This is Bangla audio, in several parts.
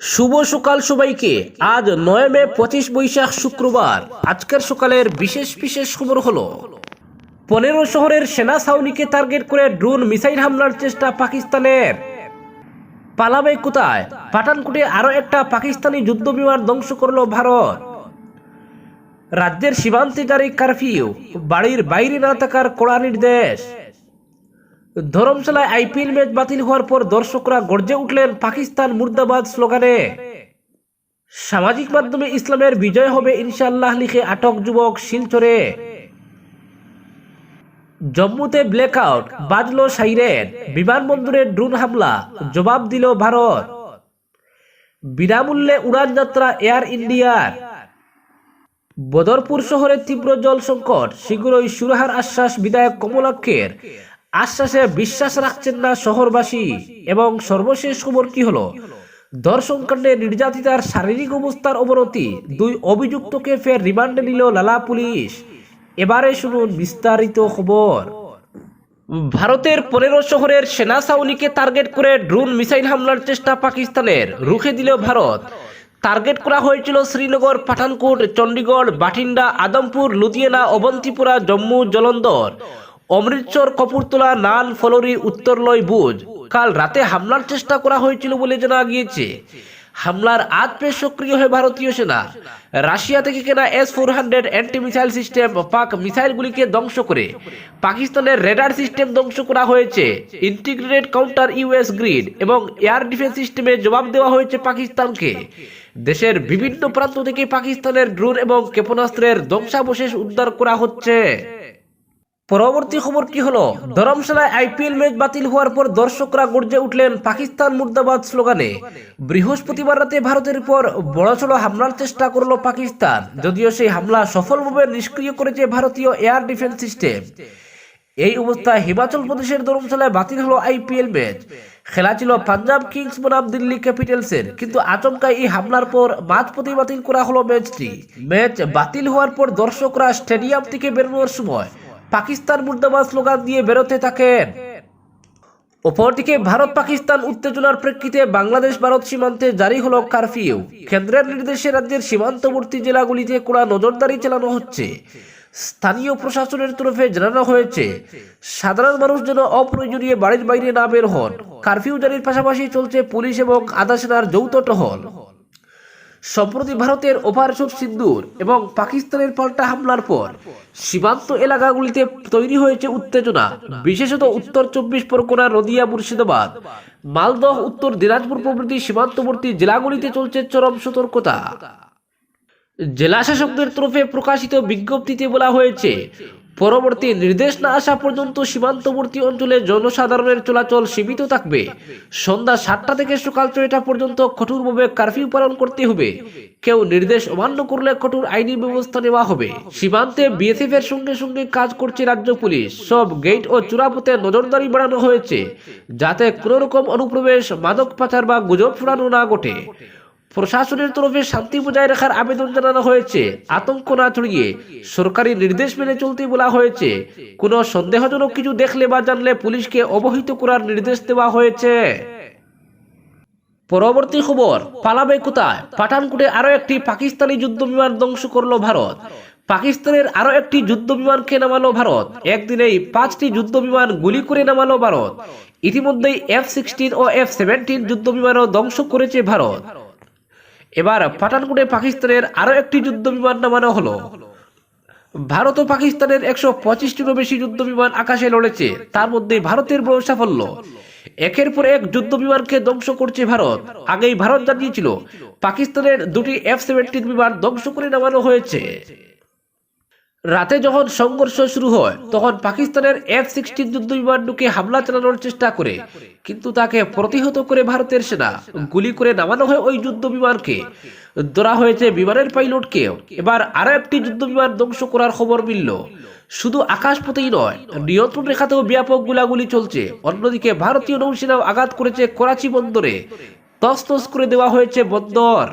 শুভ সকাল সবাইকে। আজ নয় মে পঁচিশ বৈশাখ শুক্রবার। আজকের সকালের বিশেষ বিশেষ খবর হলো, পনেরো শহরের সেনা ছাউনিকে টার্গেট করে ড্রোন মিসাইল হামলার চেষ্টা পাকিস্তানের। পালাবে কোথায়? পাঠানকুটে আরও একটা পাকিস্তানি যুদ্ধ বিমান ধ্বংস করল ভারত। রাজ্যের সীমান্তে জারি কারফিউ। বাড়ির বাইরে না থাকার কড়া নির্দেশ। ধরমশালায় আইপিএল ম্যাচ বাতিল হওয়ার পর দর্শকরা গর্জে উঠলেন পাকিস্তান মুর্দাবাদ স্লোগানে। সামাজিক মাধ্যমে ইসলামের বিজয় হবে ইনশাআল্লাহ লিখে আটক যুবক শিলচরে। জম্মুতে ব্ল্যাকআউট, বাজলো সাইরেন, বিমানবন্দরে ড্রোন হামলা, জবাব দিল ভারত। বিনামূল্যে উড়ান যাত্রা এয়ার ইন্ডিয়ার। বদরপুর শহরে তীব্র জল সংকট শীঘ্রই সুরাহার আশ্বাস বিধায়ক কমলাক্ষের। আশ্বাসে বিশ্বাস রাখছেন না শহরবাসী। এবং সর্বশেষ খবর কি হলো? দর্শন কাণ্ডে নির্যাতিতার শারীরিক অবস্থার অবনতি। দুই অভিযুক্তকে ফের রিমান্ডে নিল লালা পুলিশ। এবারে শুনুন বিস্তারিত খবর। ভারতের পনেরো শহরের সেনা ছাউনিকে টার্গেট করে ড্রোন মিসাইল হামলার চেষ্টা পাকিস্তানের। রুখে দিল ভারত। টার্গেট করা হয়েছিল শ্রীনগর, পাঠানকোট, চণ্ডীগড়, বাঠিন্ডা, আদমপুর, লুধিয়ানা, অবন্তিপুরা, জম্মু, জলন্দর। অমৃতসর কপুরতলা নান ফলরি উত্তরলয় বুজ। কাল রাতে হামলার চেষ্টা করা হয়েছিল বলে জানা গিয়েছে। হামলার আজ বেশ সক্রিয় হয়ে ভারতীয় সেনা। রাশিয়া থেকে কেনা S four hundred anti missile system Pak মিসাইলগুলিকে ধ্বংস করে। পাকিস্তানের রেডার সিস্টেম ধ্বংস করা হয়েছে। ইন্টিগ্রেটেড কাউন্টার ইউএস গ্রিড এবং এয়ার ডিফেন্স সিস্টেমে জবাব দেওয়া হয়েছে পাকিস্তানকে। দেশের বিভিন্ন প্রান্ত থেকে পাকিস্তানের ড্রোন এবং ক্ষেপণাস্ত্রের ধ্বংসাবশেষ উদ্ধার করা হচ্ছে। পরবর্তী খবর কি হলো? ধরমশালায় আইপিএল ম্যাচ বাতিল হওয়ার পর দর্শকরা গর্জে উঠলেন পাকিস্তান মুর্দাবাদ স্লোগানে। বৃহস্পতিবার রাতে ভারতের উপর বড়সড় হামলার চেষ্টা করল পাকিস্তান, যদিও সেই হামলা সফলভাবে নিষ্ক্রিয় করেছে ভারতীয় এয়ার ডিফেন্স সিস্টেম। এই অবস্থায় হিমাচল প্রদেশের ধরমশালায় বাতিল হলো আইপিএল ম্যাচ। খেলা ছিল পাঞ্জাব কিংস বনাম দিল্লি ক্যাপিটালসের, কিন্তু আচমকা এই হামলার পর মাঝপথে বাতিল করা হলো ম্যাচটি। ম্যাচ বাতিল হওয়ার পর দর্শকরা স্টেডিয়াম থেকে বেরোনোর সময় পাকিস্তান মুর্দাবাদ স্লোগান দিয়ে বেরোতে থাকেন। অপরদিকে ভারত পাকিস্তান উত্তেজনার প্রেক্ষিতে বাংলাদেশ ভারত সীমান্তে জারি হলো কারফিউ। কেন্দ্রের নির্দেশে রাজ্যের সীমান্তবর্তী জেলাগুলিতে কড়া নজরদারি চালানো হচ্ছে। স্থানীয় প্রশাসনের তরফে জানানো হয়েছে, সাধারণ মানুষ যেন অপ্রয়োজনীয় বাড়ির বাইরে না বের হন। কারফিউ জারির পাশাপাশি চলছে পুলিশ এবং আধা সেনার যৌথ টহল। সম্প্রতি ভারতের অপারেশন সিন্দুর এবং পাকিস্তানের পাল্টা হামলার পর সীমান্ত এলাকাগুলিতে তৈরি হয়েছে উত্তেজনা। বিশেষত উত্তর চব্বিশ পরগনা, নদিয়া, মুর্শিদাবাদ। মালদহ, উত্তর দিনাজপুর প্রভৃতি সীমান্তবর্তী জেলাগুলিতে চলছে চরম সতর্কতা। জেলা শাসকদের তরফে প্রকাশিত বিজ্ঞপ্তিতে বলা হয়েছে পরবর্তী নির্দেশ না আসা পর্যন্ত সীমান্তবর্তী অঞ্চলে জনসাধারণের চলাচল সীমিত থাকবে। সন্ধ্যা সাতটা থেকে সকাল ছয়টা পর্যন্ত কঠোরভাবে কারফিউ পালন করতে হবে। কেউ নির্দেশ অমান্য করলে কঠোর আইনি ব্যবস্থা নেওয়া হবে। সীমান্তে বিএসএফ এর সঙ্গে সঙ্গে কাজ করছে রাজ্য পুলিশ। সব গেট ও চূড়াপথে নজরদারি বাড়ানো হয়েছে, যাতে কোনো রকম অনুপ্রবেশ, মাদক পাচার বা গুজব ছড়ানো না ঘটে। প্রশাসনের তরফে শান্তি বজায় রাখার আবেদন জানানো হয়েছে। আতঙ্ক না ছড়িয়ে সরকারি নির্দেশ মেনে চলতে বলা হয়েছে। কোনো সন্দেহজনক কিছু দেখলে বা জানলে পুলিশকে অবহিত করার নির্দেশ দেওয়া হয়েছে। পরবর্তী খবর, পালাবে কোথায়? পাঠানকুটে আরও একটি পাকিস্তানি যুদ্ধ বিমান ধ্বংস করল ভারত। পাকিস্তানের আরও একটি যুদ্ধ বিমানকে নামালো ভারত। একদিনেই পাঁচটি যুদ্ধ বিমান গুলি করে নামালো ভারত। ইতিমধ্যেই এফ সিক্সটিন ও এফ সেভেন্টিন যুদ্ধ বিমানও ধ্বংস করেছে ভারত। এবার পাঠানকোটে পাকিস্তানের আরও একটি যুদ্ধ বিমান নামানো হলো। ভারত ও পাকিস্তানের একশো পঁচিশটিরও বেশি যুদ্ধ বিমান আকাশে লড়েছে। তার মধ্যে ভারতের বড় সাফল্য। একের পর এক যুদ্ধ বিমানকে ধ্বংস করছে ভারত। আগেই ভারত জানিয়েছিল, পাকিস্তানের দুটি এফ সেভেন্টিন বিমান ধ্বংস করে নামানো হয়েছে। রাতে যখন সংঘর্ষ শুরু হয়, তখন পাকিস্তানের এফ সিক্সটিন যুদ্ধ বিমান ঢুকে হামলা চালানোর চেষ্টা করে, কিন্তু তাকে প্রতিহত করে ভারতের সেনা গুলি করে নামানো হয় ওই যুদ্ধ বিমানকে ধরা হয়েছে বিমানের পাইলটকেও। এবার আরও একটি যুদ্ধ বিমান ধ্বংস করার খবর মিলল। শুধু আকাশপথেই নয়, নিয়ন্ত্রণ রেখাতেও ব্যাপক গুলাগুলি চলছে। অন্যদিকে ভারতীয় নৌসেনাও আঘাত করেছে করাচি বন্দরে। তস তস করে দেওয়া হয়েছে বন্দর।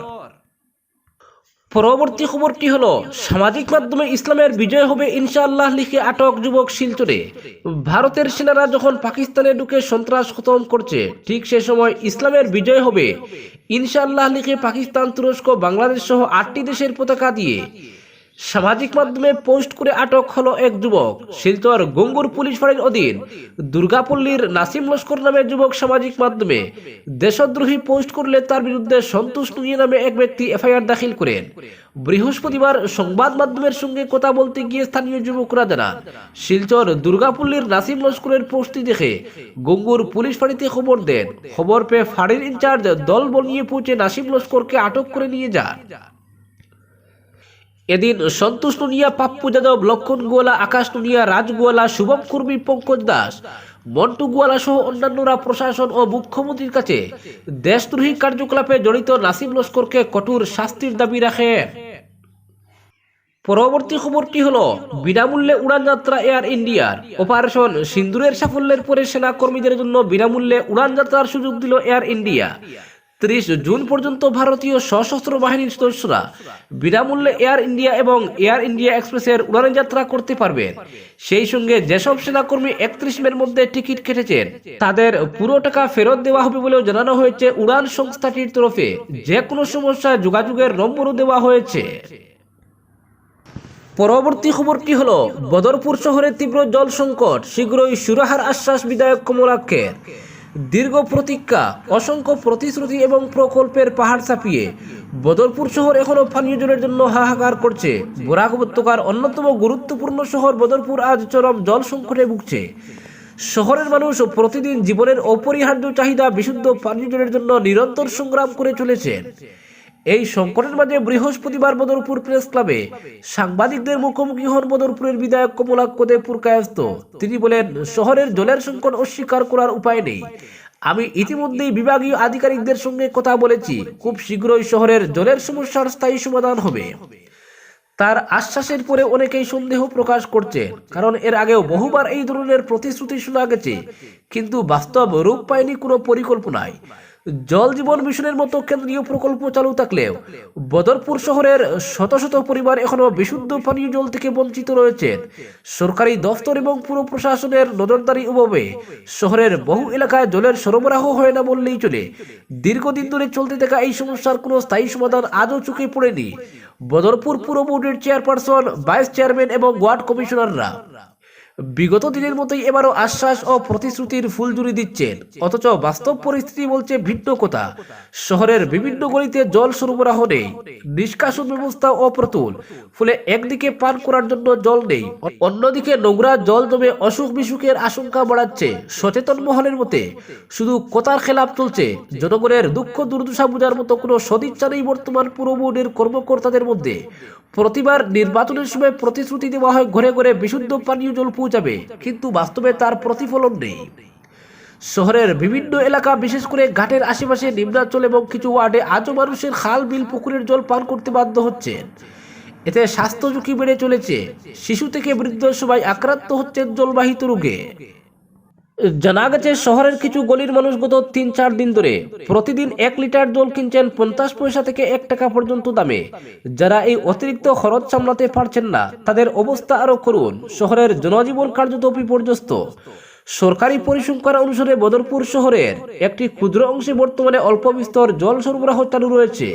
পরবর্তী খবরটি হলো, সামাজিক মাধ্যমে ইসলামের বিজয় হবে ইনশাআল্লাহ লিখে আটক যুবক শিলচরে। ভারতের সেনারা যখন পাকিস্তানে ঢুকে সন্ত্রাস খতম করছে, ঠিক সে সময় ইসলামের বিজয় হবে। ইনশাআল্লাহ লিখে পাকিস্তান, তুরস্ক, বাংলাদেশ সহ আটটি দেশের পতাকা দিয়ে সামাজিক মাধ্যমে পোস্ট করে আটক হলো এক যুবক। শিলচর গঙ্গুর পুলিশ ফাঁড়ির অধীন দুর্গাপল্লীর নাসিম লস্কর নামে যুবক সামাজিক মাধ্যমে দেশদ্রোহী পোস্ট করলে তার বিরুদ্ধে সন্তোষ নিয়ে নামে এক ব্যক্তি এফআইআর দাখিল করেন। বৃহস্পতিবার সংবাদ মাধ্যমের সঙ্গে কথা বলতে গিয়ে স্থানীয় যুবকরা জানান, শিলচর দুর্গাপল্লীর নাসিম লস্করের পোস্টটি দেখে গঙ্গুর পুলিশ ফাঁড়িতে খবর দেন। খবর পেয়ে ফাঁড়ির ইনচার্জ দল বল নিয়ে পৌঁছে নাসিম লস্করকে আটক করে নিয়ে যান। এদিন সন্তোষ নুনিয়া, পাপ্পু যাদব, লক্ষণ গোয়ালা, আকাশ নুনিয়া, রাজ গোয়ালা, শুভম কুর্মী, পঙ্কজ দাস, মন্টু গোয়ালা সহ অন্যান্যরা প্রশাসন ও মুখ্যমন্ত্রীর কাছে দেশদ্রোহী কার্যকলাপে জড়িত নাসিম লস্করকে কঠোর শাস্তির দাবি রাখেন। পরবর্তী খবরটি হলো, বিনামূল্যে উড়ান যাত্রা এয়ার ইন্ডিয়ার অপারেশন সিন্দুরের সাফল্যের পরে সেনা কর্মীদের জন্য বিনামূল্যে উড়ান যাত্রার সুযোগ দিল এয়ার ইন্ডিয়া। ত্রিশ জুন পর্যন্ত ভারতীয় সশস্ত্র বাহিনীর সদস্যরা বিনামূল্যে এয়ার ইন্ডিয়া এবং এয়ার ইন্ডিয়া এক্সপ্রেসের উড়ানে যাত্রা করতে পারবেন সেই সঙ্গে যেসব সেনাকর্মী একত্রিশ মের মধ্যে টিকিট কেটেছেন, তাদের পুরো টাকা ফেরত দেওয়া হবে বলেও জানানো হয়েছে উড়ান সংস্থাটির তরফে। যে কোনো সমস্যায় যোগাযোগের নম্বরও দেওয়া হয়েছে। পরবর্তী খবরটি হলো, বদরপুর শহরে তীব্র জল সংকট, শীঘ্রই সুরাহার আশ্বাস বিধায়ক কমলাক্ষের। দীর্ঘ প্রতীক্ষা অসংখ্য প্রতিশ্রুতি এবং প্রকল্পের পাহাড় চাপিয়ে বদরপুর শহর এখনও পানীয় জলের জন্য হাহাকার করছে। বরাক উপত্যকার অন্যতম গুরুত্বপূর্ণ শহর বদরপুর আজ চরম জল সংকটে ভুগছে। শহরের মানুষ প্রতিদিন জীবনের অপরিহার্য চাহিদা বিশুদ্ধ পানীয় জলের জন্য নিরন্তর সংগ্রাম করে চলেছেন। এই সংকটের মাঝে বৃহস্পতিবার বদরপুর প্রেস ক্লাবে সাংবাদিকদের মুখোমুখি হন বদরপুরের বিধায়ক কমলাক্ষ দেবপুর কায়স্ত তিনি বলেন, শহরের জলের সংকট অস্বীকার করার উপায় নেই। আমি ইতিমধ্যেই বিভাগীয় আধিকারিকদের সঙ্গে কথা বলেছি। খুব শীঘ্রই শহরের জলের সমস্যার স্থায়ী সমাধান হবে। তার আশ্বাসের পরে অনেকেই সন্দেহ প্রকাশ করছে, কারণ এর আগেও বহুবার এই ধরনের প্রতিশ্রুতি শোনা গেছে। কিন্তু বাস্তব রূপ পায়নি কোনো পরিকল্পনায়। জল জীবন মিশনের মতো কেন্দ্রীয় প্রকল্প চালু থাকলেও বদরপুর শহরের শত শত পরিবার এখনও বিশুদ্ধ পানীয় জল থেকে বঞ্চিত রয়েছেন সরকারি দফতর এবং পুর প্রশাসনের নজরদারি অভাবে শহরের বহু এলাকায় জলের সরবরাহ হয় না বললেই চলে। দীর্ঘদিন ধরে চলতে থাকা এই সমস্যার কোনো স্থায়ী সমাধান আজও চোখে পড়েনি। বদরপুর পুর বোর্ডের চেয়ারপারসন, ভাইস চেয়ারম্যান এবং ওয়ার্ড কমিশনাররা। বিগত দিনের মতোই এবারও আশ্বাস ও প্রতিশ্রুতির ফুলজুরি দিচ্ছেন। অথচ বাস্তব পরিস্থিতি বলছে ভিন্ন কথা। শহরের বিভিন্ন গলিতে জল সরবরাহ নেই, নিষ্কাশন ব্যবস্থা অপ্রতুল, ফলে একদিকে পান করার জন্য জল নেই। অন্যদিকে নোংরা জল জমে অসুখ বিসুখের আশঙ্কা বাড়াচ্ছে। সচেতন মহলের মতে, শুধু কথার খেলাপ চলছে। জনগণের দুঃখ দুর্দশা বোঝার মতো কোনো সদিচ্ছা নেই বর্তমান পুর বোর্ডের কর্মকর্তাদের মধ্যে। প্রতিবার নির্বাচনের সময় প্রতিশ্রুতি দেওয়া হয় ঘরে ঘরে বিশুদ্ধ পানীয় জল পৌঁছাবে কিন্তু বাস্তবে তার প্রতিফলন নেই। শহরের বিভিন্ন এলাকা, বিশেষ করে ঘাটের আশেপাশে নিম্নাঞ্চল এবং কিছু ওয়ার্ডে আজও মানুষের খাল, বিল, পুকুরের জল পান করতে বাধ্য হচ্ছেন। এতে স্বাস্থ্য ঝুঁকি বেড়ে চলেছে। শিশু থেকে বৃদ্ধ সবাই আক্রান্ত হচ্ছেন জলবাহিত রোগে। জানা গেছে, শহরের কিছু গলির মানুষ গত তিন চার দিন ধরে প্রতিদিন এক লিটার জল কিনছেন পঞ্চাশ পয়সা থেকে এক টাকা পর্যন্ত দামে। যারা এই অতিরিক্ত খরচ সামলাতে পারছেন না, তাদের অবস্থা আরও করুন। শহরের জনজীবন কার্যত বিপর্যস্ত। সরকারি পরিসংখ্যান অনুসারে বদরপুর শহরের একটি ক্ষুদ্র অংশে বর্তমানে অল্প বিস্তর জল সরবরাহ চালু রয়েছে।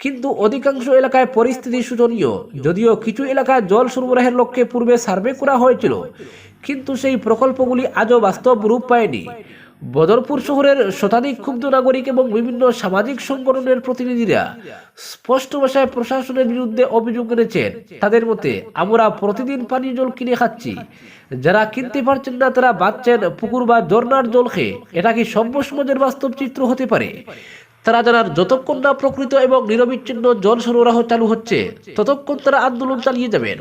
কিন্তু অধিকাংশ এলাকায় পরিস্থিতি শোচনীয়। যদিও কিছু এলাকায় জল সরবরাহের লক্ষ্যে পূর্বে সার্ভে করা হয়েছিল, কিন্তু সেই প্রকল্পগুলি আজও বাস্তব রূপ পায়নি। বদরপুর শহরের শতাধিক ক্ষুব্ধ নাগরিক এবং বিভিন্ন সামাজিক সংগঠনের প্রতিনিধিরা স্পষ্ট ভাষায় প্রশাসনের বিরুদ্ধে অভিযোগ এনেছেন, তাদের মতে, আমরা প্রতিদিন পানীয় জল কিনে খাচ্ছি। যারা কিনতে পারছেন না, তারা বাঁচছেন পুকুর বা ঝর্ণার জল খেয়ে এটা কি সভ্য সমাজের বাস্তব চিত্র হতে পারে? তারা জানার যতক্ষণ না প্রকৃত এবং নিরবিচ্ছিন্ন জল সরবরাহ চালু হচ্ছে, ততক্ষণ তারা আন্দোলন চালিয়ে যাবেন।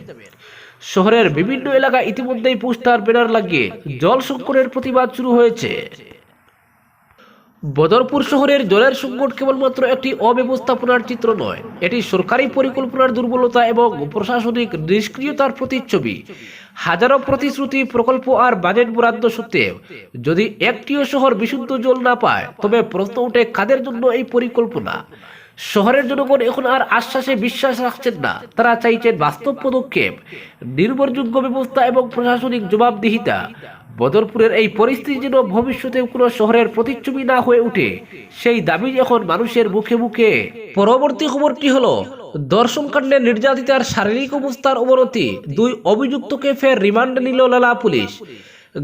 শহরের বিভিন্ন এলাকা ইতিমধ্যেই পোস্টার বেনার লাগিয়ে জল সংকটের প্রতিবাদ শুরু হয়েছে। বদরপুর শহরের জলের সংকট কেবলমাত্র একটি অব্যবস্থাপনার চিত্র নয়, এটি সরকারি পরিকল্পনার দুর্বলতা এবং প্রশাসনিক নিষ্ক্রিয়তার প্রতিচ্ছবি। হাজারো প্রতিশ্রুতি, প্রকল্প আর বাজেট বরাদ্দ সত্ত্বেও, যদি একটিও শহর বিশুদ্ধ জল না পায়, তবে প্রশ্ন ওঠে কাদের জন্য এই পরিকল্পনা? শহরের জনগণ এখন আর আশ্বাসে বিশ্বাস রাখছেন না। তারা চাইছেন বাস্তব পদক্ষেপ, নির্ভরযোগ্য ব্যবস্থা এবং প্রশাসনিক জবাবদিহিতা। বদরপুরের এই পরিস্থিতি যেন ভবিষ্যতে কোনো শহরের প্রতিচ্ছবি না হয়ে ওঠে সেই দাবি এখন মানুষের মুখে মুখে। পরবর্তী খবরটি হলো? দর্শন কাণ্ডে নির্যাতিতার শারীরিক অবস্থার অবনতি, দুই অভিযুক্তকে ফের রিমান্ডে নিল লালা পুলিশ।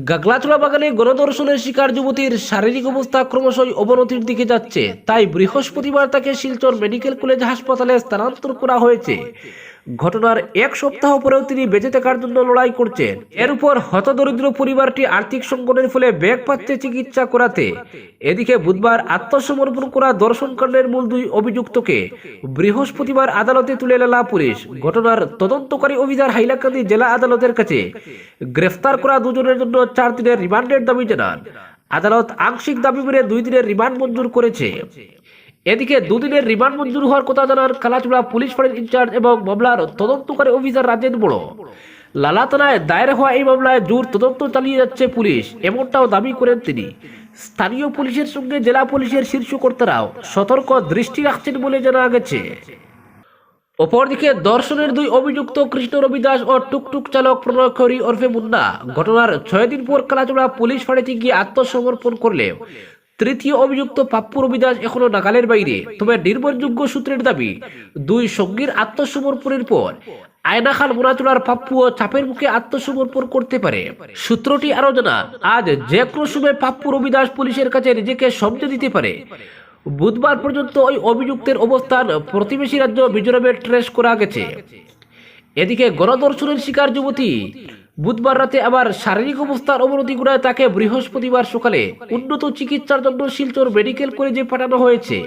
গাগলাচড়া বাগানে গণদর্শনের শিকার যুবতীর শারীরিক অবস্থা ক্রমশই অবনতির দিকে যাচ্ছে। তাই বৃহস্পতিবার তাকে শিলচর মেডিকেল কলেজ হাসপাতালে স্থানান্তর করা হয়েছে। ঘটনার এক সপ্তাহ পরেও তিনি বেঁচে থাকার জন্য লড়াই করছেন। এর উপর হতদরিদ্র পরিবারটি আর্থিক সংকটের ফলে ব্যাগ পাচ্ছে চিকিৎসা করাতে। এদিকে বুধবার আত্মসমর্পণ করা দর্শনকাণ্ডের মূল দুই অভিযুক্তকে বৃহস্পতিবার আদালতে তুলে এলা পুলিশ। ঘটনার তদন্তকারী অভিযান হাইলাকান্দি জেলা আদালতের কাছে। গ্রেফতার করা দুজনের জন্য চার দিনের রিমান্ডের দাবি জানান। আদালত আংশিক দাবি মেনে দুই দিনের রিমান্ড মঞ্জুর করেছে। এদিকে দুদিনের রিমান্ড মঞ্জুর হওয়ার কথা জানান কালাচুড়া পুলিশ ফাঁড়ির ইনচার্জ এবং মামলার তদন্তকারী অফিসার রাজেন বড়। লালা থানায় দায়ের হওয়া এই মামলায় জোর তদন্ত চালিয়ে যাচ্ছে পুলিশ, এমনটাও দাবি করেন তিনি। স্থানীয় পুলিশের সঙ্গে জেলা পুলিশের শীর্ষ কর্তারাও সতর্ক দৃষ্টি রাখছেন বলে জানা গেছে। অপরদিকে দর্শনের দুই অভিযুক্ত কৃষ্ণ রবি দাস ও টুকটুক চালক প্রণয় খরি ওরফে মুন্না, ঘটনার ছয় দিন পর কালাচড়া পুলিশ ফাঁড়িতে গিয়ে আত্মসমর্পণ করলেও তৃতীয় অভিযুক্ত পাপ্পু রবি দাস এখনও নাগালের বাইরে, তবে নির্ভরযোগ্য সূত্রের দাবি, দুই সঙ্গীর আত্মসমর্পণের পর আয়নাখাল মোনাচুরার পাপ্পু চাপের মুখে আত্মসমর্পণ করতে পারে। সূত্রটি আরও জানা আজ যে কোনো সময় পাপ্পু রবি দাস পুলিশের কাছে নিজেকে সমঝে দিতে পারে। বুধবার পর্যন্ত ওই অভিযুক্তের অবস্থান প্রতিবেশী রাজ্য মিজোরামে ট্রেস করা গেছে। এদিকে গণদর্শনের শিকার যুবতী বুধবার রাতে আবার শারীরিক অবস্থার অবনতি ঘটায় তাকে বৃহস্পতিবার সকালে উন্নত চিকিৎসার জন্য শিলচর মেডিকেল কলেজে পাঠানো হয়েছে।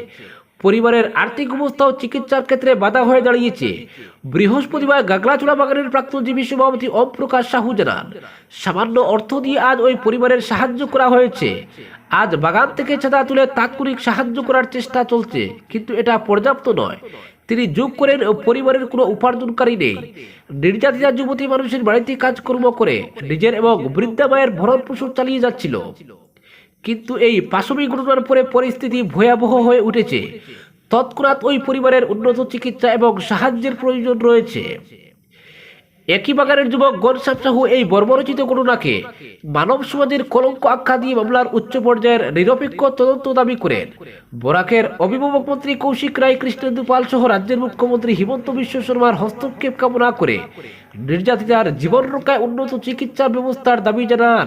পরিবারের আর্থিক অবস্থাও চিকিৎসার ক্ষেত্রে বাধা হয়ে দাঁড়িয়েছে। বৃহস্পতিবার গাগলাচুড়া বাগানের প্রাক্তন জীবী সভাপতি ওম প্রকাশ সাহু জানান, সামান্য অর্থ দিয়ে আজ ওই পরিবারের সাহায্য করা হয়েছে। আজ বাগান থেকে চাঁদা তুলে তাৎক্ষণিক সাহায্য করার চেষ্টা চলছে, কিন্তু এটা পর্যাপ্ত নয়। তিনি যোগ করেন পরিবারের কোনো উপার্জনকারী নেই। নির্যাতিতা যুবতী মানুষের বাড়িতে কাজকর্ম করে, নিজের এবং বৃদ্ধা মায়ের ভরণ পোষণ চালিয়ে যাচ্ছিল। কিন্তু এই পাশবিক ঘটনার পরে পরিস্থিতি ভয়াবহ হয়ে উঠেছে। তৎক্ষণাৎ ওই পরিবারের উন্নত চিকিৎসা এবং সাহায্যের প্রয়োজন রয়েছে। একই বাগানের যুবক গনসাপ সাহু এই বর্বরচিত ঘটনাকে মানব সমাজের কলঙ্ক আখ্যা দিয়ে মামলার উচ্চ পর্যায়ের নিরপেক্ষ তদন্ত দাবি করেন। বরাকের অভিভাবক মন্ত্রী কৌশিক রায়, কৃষ্ণেন্দু পাল সহ রাজ্যের মুখ্যমন্ত্রী হিমন্ত বিশ্ব শর্মার হস্তক্ষেপ কামনা করে নির্যাতিতার জীবন রক্ষায় উন্নত চিকিৎসা ব্যবস্থার দাবি জানান।